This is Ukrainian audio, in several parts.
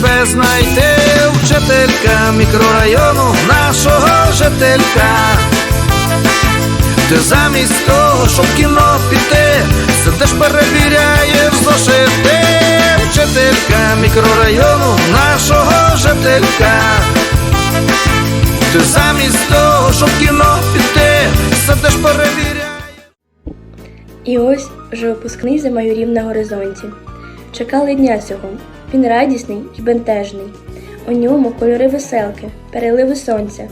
тебе знайти, вчителька мікрорайону нашого жителька. Ти замість того, щоб кіно піти, сидиш перевіряєш зошити, вчителька мікрорайону нашого жителька. Ти замість того, щоб кіно піти, сидиш перевіряєш. І ось вже випускний за майорів на горизонті. Чекали дня цього. Він радісний і бентежний. У ньому кольори веселки, переливи сонця.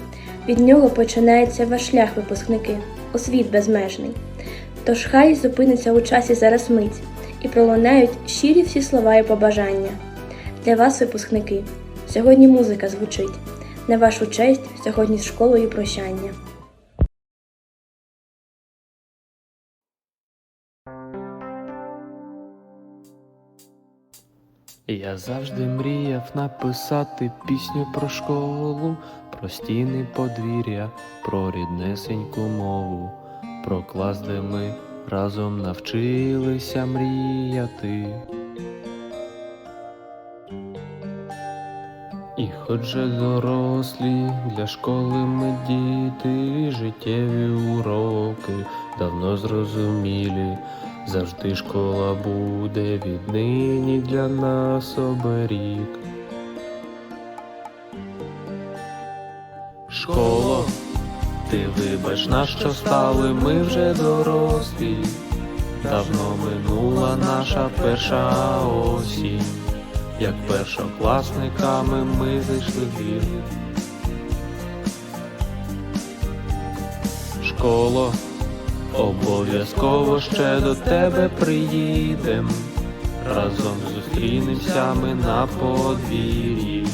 Від нього починається ваш шлях, випускники, у світ безмежний. Тож хай зупиниться у часі зараз мить і пролунають щирі всі слова і побажання. Для вас, випускники, сьогодні музика звучить. На вашу честь сьогодні з школою прощання. Я завжди мріяв написати пісню про школу, про стіни подвір'я, про ріднесеньку мову, про клас, де ми разом навчилися мріяти. І хоч же дорослі, для школи ми діти, життєві уроки давно зрозумілі. Завжди школа буде віднині для нас оберіг. Школо, ти вибач на що стали, ми вже дорослі. Давно минула наша перша осінь, як першокласниками ми зайшли в двір. Школо, Обов'язково ще до тебе приїдем, разом зустрінемося ми на подвір'ї,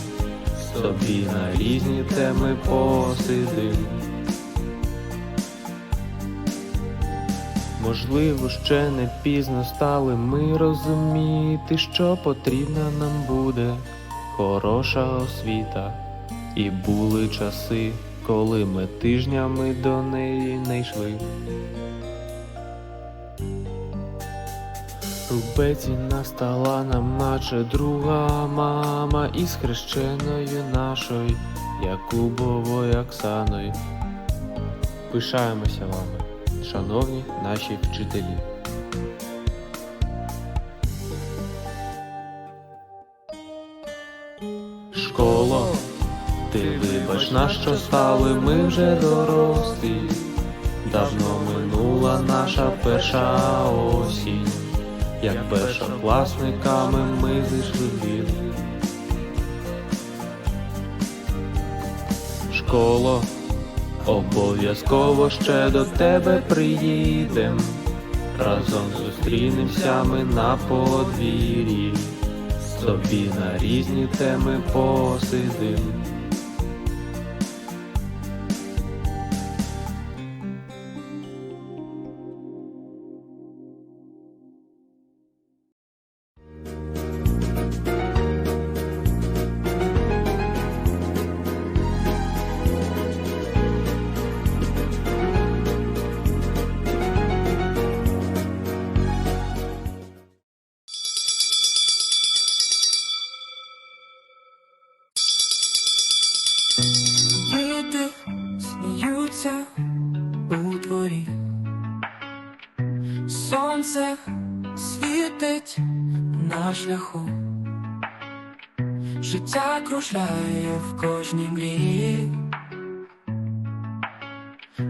собі на різні теми посидим. Можливо, ще не пізно стали ми розуміти, що потрібна нам буде хороша освіта, і були часи, коли ми тижнями до неї не йшли. Рубеціна стала нам, наче друга мама, із хрещеною нашою, Якубовою Оксаною. Пишаємося вами, шановні наші вчителі. Школо, ти вибач на що стали, ми вже дорослі. Давно минула наша перша осінь, як першокласниками ми зайшли в двір. Школо, обов'язково ще до тебе приїдем, разом зустрінемося ми на подвір'ї, собі на різні теми посидим. Сонце світить на шляху, життя кружляє в кожній мрії,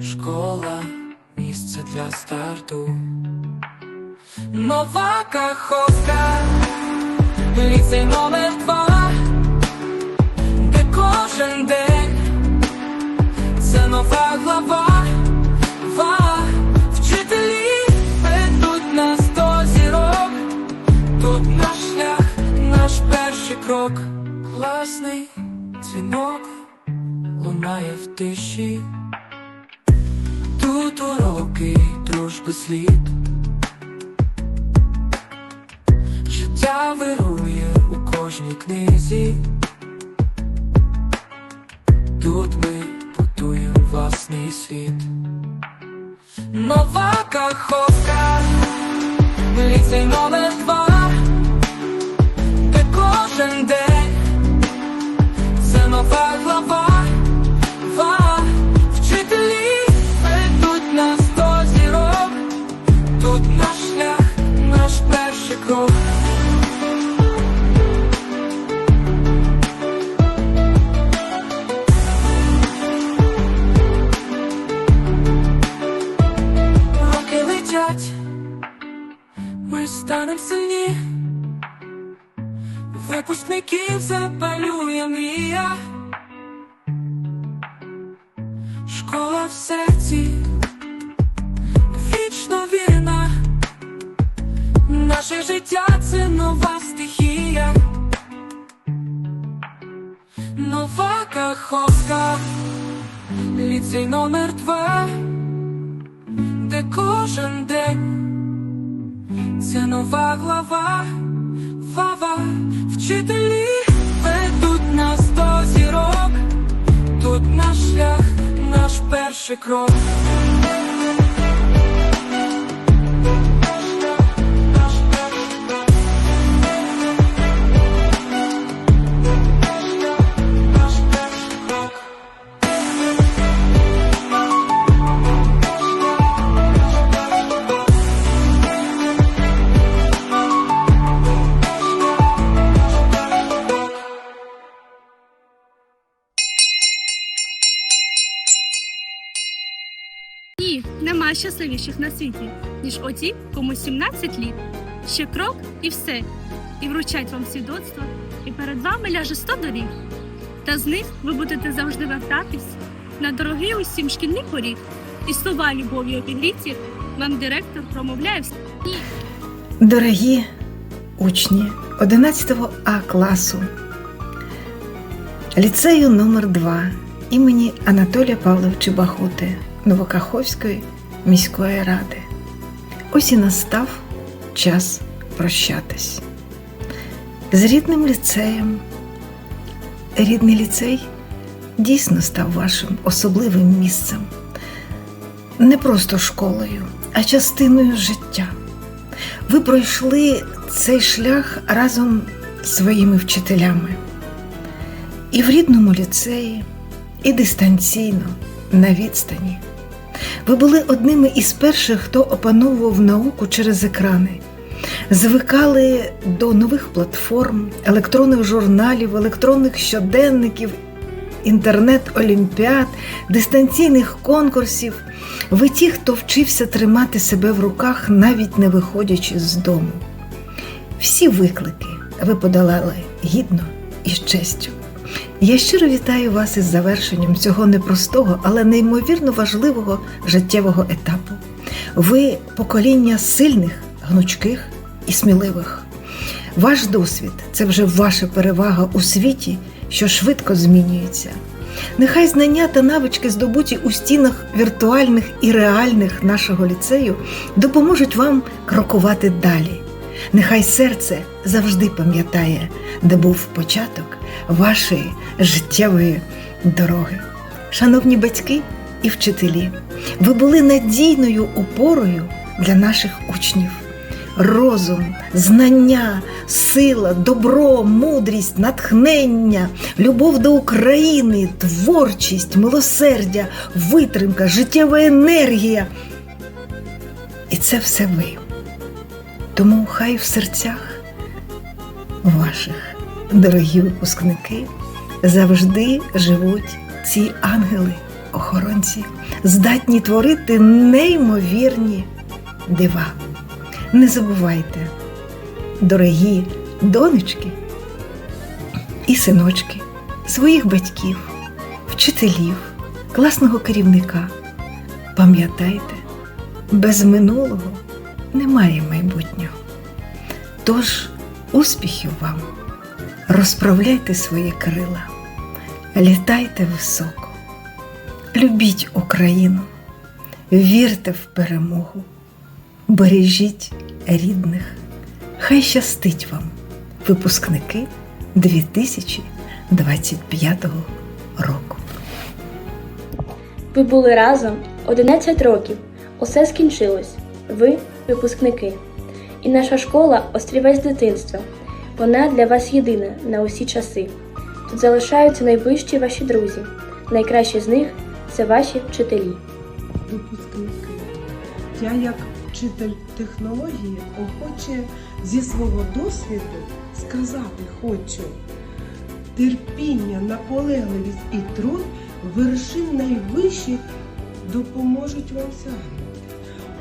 школа місце для старту, нова каховка, ліцей номер два. Де кожен день? Це нова глава, крок, класний дзвінок лунає в тиші, тут уроки дружби слід. Життя вирує у кожній книзі. Тут ми будуємо власний світ. Нова каховка, ліцей номер два, кожен день це нова глава, ва, вчителі ведуть нас до зірок, тут наш шлях, наш перший крок. Два де кожен день це нова глава, вава, вчителі ведуть нас до зірок, тут наш шлях, наш перший крок. Нема щасливіших на світі, ніж оті, кому 17 літ. Ще крок і все. І вручать вам свідоцтво, і перед вами ляже 100 доріг. Та з них ви будете завжди вертатись на дорогий усім шкільний поріг. І слова любові обігріті вам директор промовляє всі. Дорогі учні 11 А класу ліцею номер 2 імені Анатолія Павловича Бахути Новокаховської міської ради. Ось і настав час прощатись. З рідним ліцеєм. Рідний ліцей дійсно став вашим особливим місцем. Не просто школою, а частиною життя. Ви пройшли цей шлях разом з своїми вчителями. І в рідному ліцеї, і дистанційно, на відстані. Ви були одними із перших, хто опановував науку через екрани, звикали до нових платформ, електронних журналів, електронних щоденників, інтернет-олімпіад, дистанційних конкурсів. Ви ті, хто вчився тримати себе в руках, навіть не виходячи з дому. Всі виклики ви подолали гідно і з честю. Я щиро вітаю вас із завершенням цього непростого, але неймовірно важливого життєвого етапу. Ви покоління сильних, гнучких і сміливих. Ваш досвід це вже ваша перевага у світі, що швидко змінюється. Нехай знання та навички, здобуті у стінах віртуальних і реальних нашого ліцею, допоможуть вам крокувати далі. Нехай серце завжди пам'ятає, де був початок вашої життєвої дороги. Шановні батьки і вчителі, ви були надійною опорою для наших учнів. Розум, знання, сила, добро, мудрість, натхнення, любов до України, творчість, милосердя, витримка, життєва енергія. І це все ви. Тому хай в серцях ваших, дорогі випускники, завжди живуть ці ангели-охоронці, здатні творити неймовірні дива. Не забувайте, дорогі донечки і синочки, своїх батьків, вчителів, класного керівника. Пам'ятайте, без минулого немає майбутнього. Тож успіхів вам, розправляйте свої крила, літайте високо, любіть Україну, вірте в перемогу, бережіть рідних. Хай щастить вам, випускники 2025 року. Ви були разом 11 років Усе скінчилось. Ви випускники. І наша школа острівець дитинства. Вона для вас єдина на усі часи. Тут залишаються найближчі ваші друзі. Найкращі з них це ваші вчителі. випускники. Я, як вчитель технології, охоче зі свого досвіду сказати хочу. Терпіння, наполегливість і труд вершин найвищих допоможуть вам сягнути.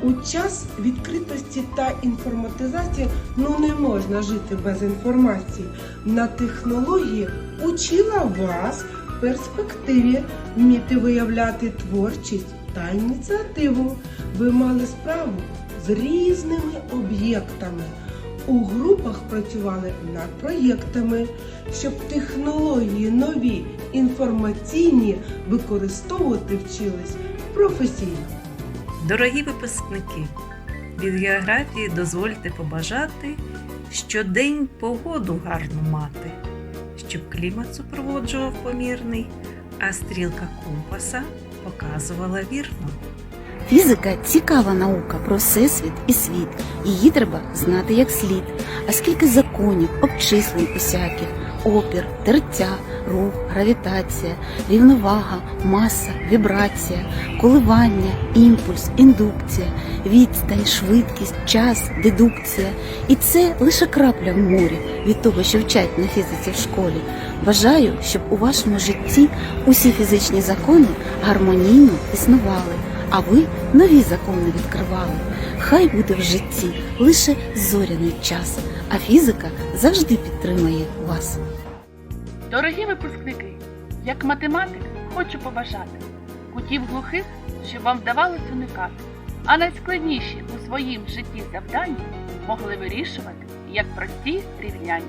У час відкритості та інформатизації ну не можна жити без інформації. На технології учила вас в перспективі вміти виявляти творчість та ініціативу. Ви мали справу з різними об'єктами. У групах працювали над проєктами, щоб технології нові інформаційні використовувати вчились професійно. Дорогі випускники, від географії дозвольте побажати щодень погоду гарну мати, щоб клімат супроводжував помірний, а стрілка компаса показувала вірно. Фізика цікава наука про всесвіт і світ. Її треба знати як слід. А скільки законів, обчислень усяких, опір, тертя, рух, гравітація, рівновага, маса, вібрація, коливання, імпульс, індукція, відстань, швидкість, час, дедукція. І це лише крапля в морі від того, що вчать на фізиці в школі. Бажаю, щоб у вашому житті усі фізичні закони гармонійно існували а ви нові закони відкривали. Хай буде в житті лише зоряний час, а фізика завжди підтримає вас. Дорогі випускники, як математик хочу побажати. Кутів глухих, щоб вам вдавалось уникати, а найскладніші у своїм житті завдання могли вирішувати як прості рівняння.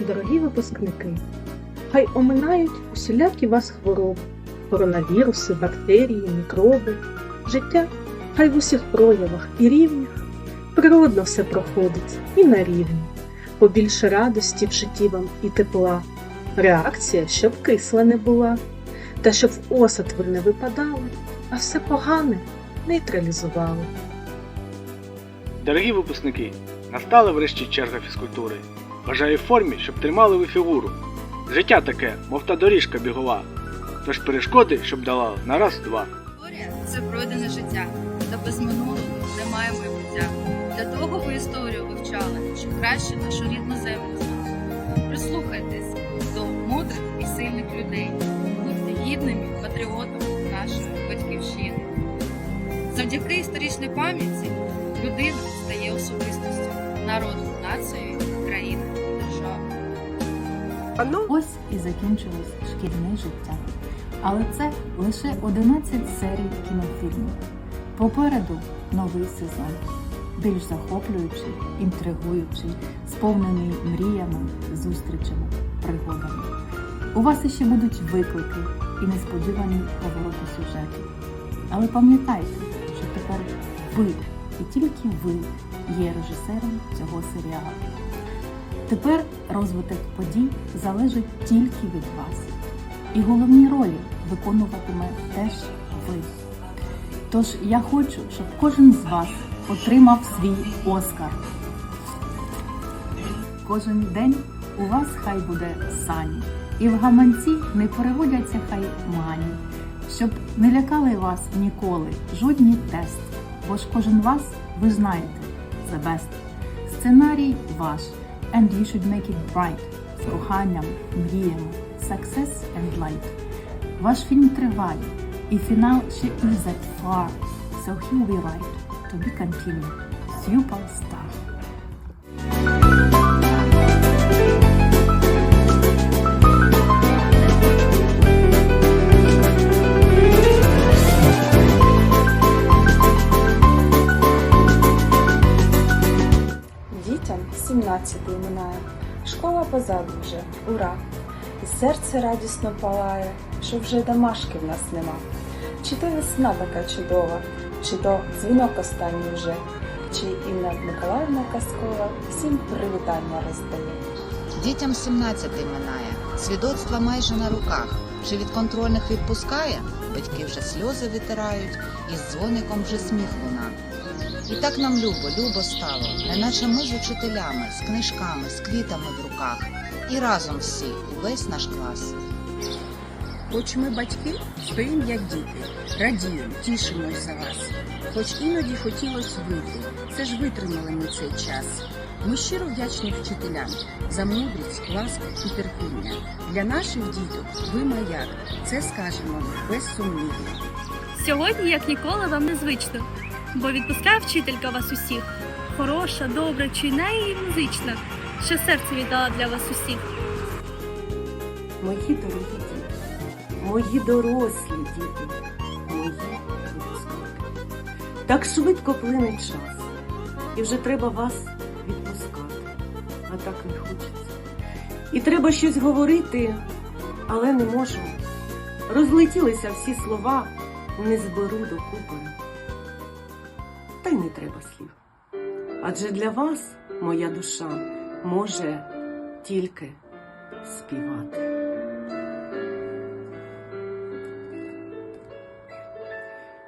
Дорогі випускники, хай оминають усілякі вас хвороби, коронавіруси, бактерії, мікроби, життя хай в усіх проявах і рівнях природно все проходить і на рівні, побільше радості в житті вам і тепла, реакція, щоб кисла не була, та щоб в осад ви не випадали, а все погане нейтралізували. Дорогі випускники, настала врешті черга фізкультури. Бажаю формі, щоб тримали ви фігуру. Життя таке, мов та доріжка бігова. Тож перешкоди, щоб долали на раз-два. Історія це пройдене життя, та без минулого немає майбуття. Для того ви історію вивчали, щоб краще нашу рідну землю знали. Прислухайтесь до мудрих і сильних людей, будьте гідними патріотами нашої батьківщини. Завдяки історичній пам'яті людина стає особистістю, народом, нацією, країною, державою. Ось і закінчилось шкільне життя. Але це лише 11 серій кінофільмів. Попереду новий сезон, більш захоплюючий, інтригуючий, сповнений мріями, зустрічами, пригодами. У вас іще будуть виклики і несподівані повороти сюжету. Але пам'ятайте, що тепер ви і тільки ви є режисером цього серіалу. Тепер розвиток подій залежить тільки від вас. І головні ролі виконуватиме теж ви. Тож я хочу, щоб кожен з вас отримав свій Оскар. Кожен день у вас хай буде сані, і в гаманці не переводяться хай мані, щоб не лякали вас ніколи жодні тести, бо ж кожен вас, ви знаєте, the best. Сценарій ваш, and you should make it bright, з коханням, мріями, success and light. Ваш фільм триває, і фінал ще is that far, so here we write, to be continued, superstar. Дітям 17-й минає, школа позаду вже, ура! І серце радісно палає, що вже домашки в нас нема. Чи то весна така чудова, чи то дзвінок останній вже, чи Інна Миколаївна Казкова всім привітання роздає. Дітям 17 минає, свідоцтва майже на руках. Чи від контрольних відпускає? батьки вже сльози витирають, і з дзвоником вже сміх луна. І так нам любо, любо стало, неначе ми з учителями, з книжками, з квітами в руках. І разом всі, увесь наш клас. Хоч ми батьки, стоїм як діти, радіємо, тішимось за вас. Хоч іноді хотілося вийти, це ж витримали ми цей час. Ми щиро вдячні вчителям за мудрість, ласку і терпіння. Для наших діток ви маяк. Це скажемо безсумнівно. Сьогодні, як ніколи, вам незвично, бо відпускає вчителька вас усіх. Хороша, добра, чуйна і музична, що серце віддала для вас усіх. Мої дорогі діти, мої дорослі діти, мої випускники. Так швидко плине час, і вже треба вас відпускати, а так не хочеться. І треба щось говорити, але не можу. Розлетілися всі слова, не зберу докупи. Та й не треба слів. Адже для вас моя душа може тільки співати.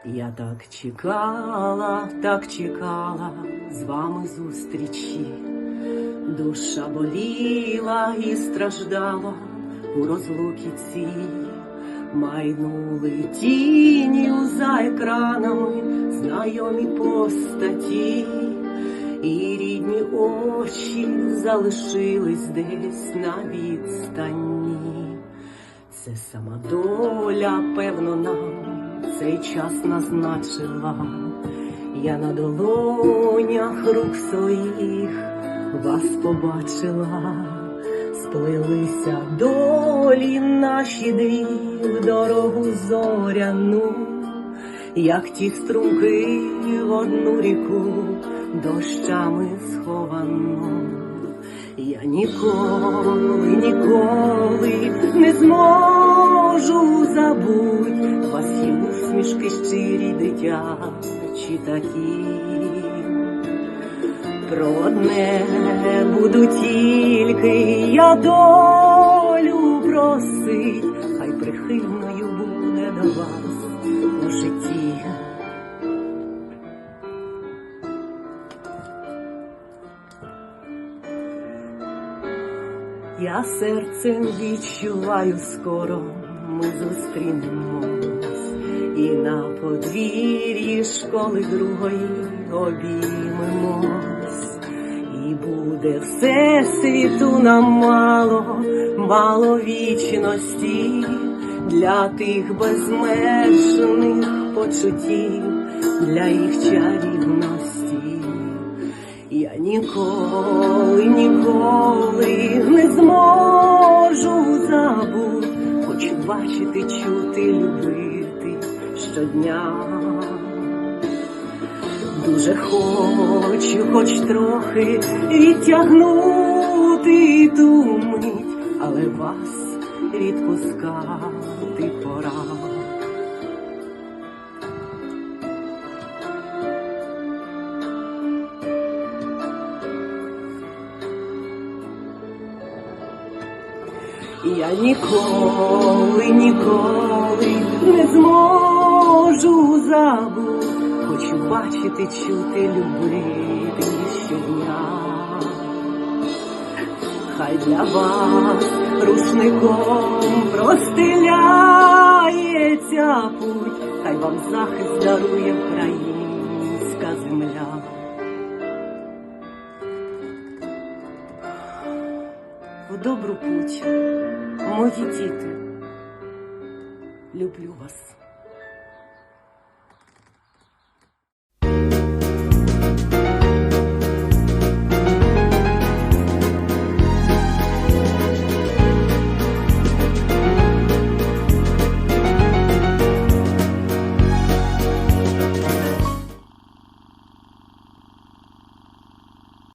Я так чекала, так чекала з вами зустрічі. Душа боліла і страждала у розлуці цій. Майнули тінню за екранами знайомі постаті, і рідні очі залишились десь на відстані. Це сама доля, певно, нам цей час назначила. Я на долонях рук своїх вас побачила, сплелися долі наші дві в дорогу зоряну, як ті струмки в одну ріку дощами сховану. Я ніколи, ніколи не зможу забуть вас і усмішки щирі дитячі такі. Про одне буду тільки я долю просить, хай прихильною буде до вас у житті. Я серцем відчуваю скоро ми зустрінемось і на подвір'ї школи другої обіймемось. І буде все світу нам мало, мало вічності для тих безмежних почуттів, для їх чарівності. Я ніколи, ніколи не зможу бачити, чути, любити щодня. Дуже хочу, хоч трохи відтягнути думи, але вас відпускати пора. Я ніколи, ніколи не зможу забути, хочу бачити, чути, любити щодня. Хай для вас рушником простеляється путь, хай вам захист дарує українська земля. Добру путь, мої діти, люблю вас.